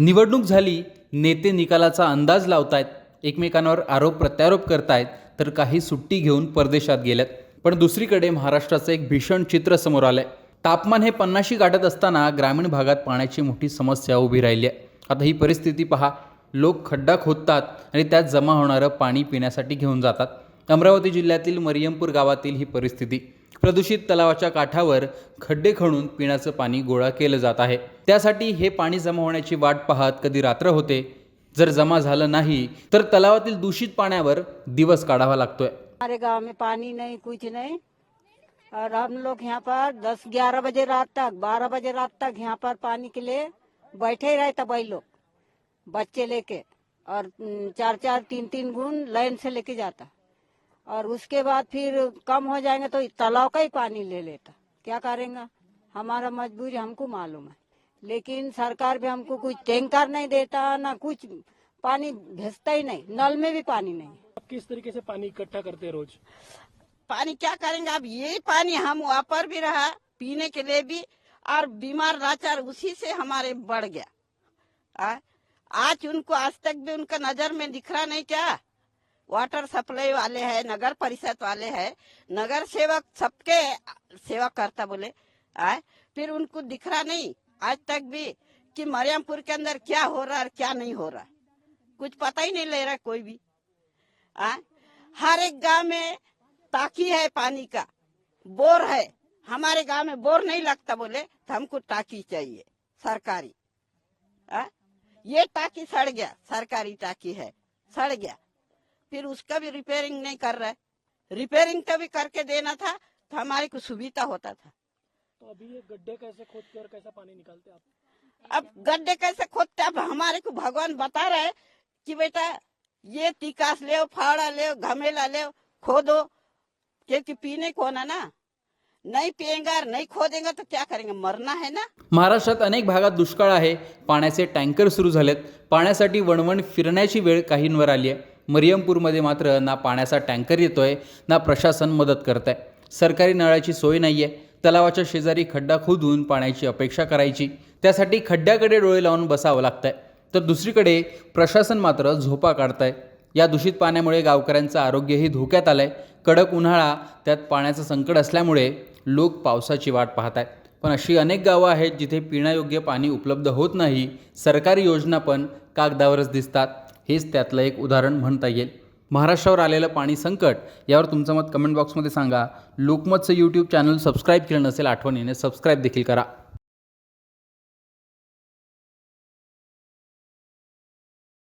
निवडणूक झाली नेते निकालाचा अंदाज लावतायत एकमेकांवर आरोप प्रत्यारोप करतायत तर काही सुट्टी घेऊन परदेशात गेल्यात पण दुसरीकडे महाराष्ट्राचं एक भीषण चित्र समोर आलंय. तापमान हे पन्नाशी गाठत असताना ग्रामीण भागात पाण्याची मोठी समस्या उभी राहिली आहे. आता ही परिस्थिती पहा लोक खड्डा खोदतात आणि त्यात जमा होणारं पाणी पिण्यासाठी घेऊन जातात. अमरावती जिल्ह्यातील मरियमपूर गावातील ही परिस्थिती. प्रदूषित तलावाच्या काठावर खड्डे खणून पिण्याचं पाणी गोळा केलं जात आहे. त्यासाठी हे पाणी जमा होण्याची वाट पाहत कधी रात्र होते, जर जमा झालं नाही, तर तलावातील दूषित पाण्यावर दिवस काढावा लागतोय. हमारे गाँव में पानी नहीं, कुछ नहीं। और हम लोग यहाँ पर दस ग्यारह बजे रात तक, बारह बजे रात तक यहाँ पर पानी के लिए बैठे ही रहता भाई लोग, बच्चे लेके। और चार चार, तीन तीन गुण लाइन से लेके जाता। और उसके बाद फिर कम हो जाएँगे तो तालाब का ही पानी ले लेता। क्या करेंगे? हमारा मजबूरी हमको मालूम है। लेकिन सरकार भी हमको कुछ टैंकर नहीं देता ना कुछ पानी भेजता ही नहीं नल में भी पानी नहीं आप किस तरीके से पानी इकट्ठा करते हैं रोज पानी क्या करेंगे अब यही पानी हम वहाँ पर भी रहा पीने के लिए भी और बीमार लाचार उसी से हमारे बढ़ गया आ? आज उनको आज तक भी उनका नज़र में दिख रहा नहीं क्या वाटर सप्लाई वाले है नगर परिषद वाले है नगर सेवक सबके सेवा करता बोले आ? फिर उनको दिख रहा नहीं आज तक भी कि मरियमपुर के अंदर क्या हो रहा है क्या नहीं हो रहा कुछ पता ही नहीं ले रहा कोई भी। आ? हर एक गाँव में टाकी है पानी का, बोर है। हमारे गाँव में बोर नहीं लगता बोले तो हमको टाकी चाहिए, सरकारी। आ? ये टाकी सड़ गया, सरकारी टाकी है, सड़ गया। फिर उसका भी रिपेयरिंग नहीं कर रहा है। रिपेयरिंग का भी करके देना था तो हमारे को सुविधा होता था। तो अभी ये गड्ढे कैसे खोदते और कैसा पानी निकालते हैं आप? अब गड्ढे कैसे खोदते अब हमारे को भगवान बता रहे हैं कि बेटा ये तिकास ले फावड़ा ले घमेला ले खोदो। क्योंकि पीने को ना ना? नहीं पिएंगे नहीं खोदेंगे तो क्या करेंगे? मरना है ना? महाराष्ट्रात अनेक भागात दुष्काळ आहे. पाण्याचे टँकर सुरू झालेत. पाण्यासाठी वणवण फिरण्याची वेळ काहींवर आली आहे. मरियमपूरमध्ये मात्र ना पाण्याचा टँकर येतोय ना प्रशासन मदत करत आहे सरकारी नळाची सोय नाही आहे तलावाच्या शेजारी खड्डा खोदून पाण्याची अपेक्षा करायची. त्यासाठी खड्ड्याकडे डोळे लावून बसावं लागतंय. तर दुसरीकडे प्रशासन मात्र झोपा काढतंय. या दूषित पाण्यामुळे गावकऱ्यांचं आरोग्यही धोक्यात आलं आहे कडक उन्हाळा त्यात पाण्याचं संकट असल्यामुळे लोक पावसाची वाट पाहत आहेत पण अशी अनेक गावं आहेत जिथे पिण्यायोग्य पाणी उपलब्ध होत नाही. सरकारी योजना पण कागदावरच दिसतात. हेच त्यातलं एक उदाहरण म्हणता येईल. महाराष्ट्रावर आलेलं पाणी संकट यावर तुमचं मत कमेंट बॉक्समध्ये सांगा. लोकमतचं यूट्यूब चॅनल सबस्क्राईब केलं नसेल आठवणीने सबस्क्राईब देखील करा.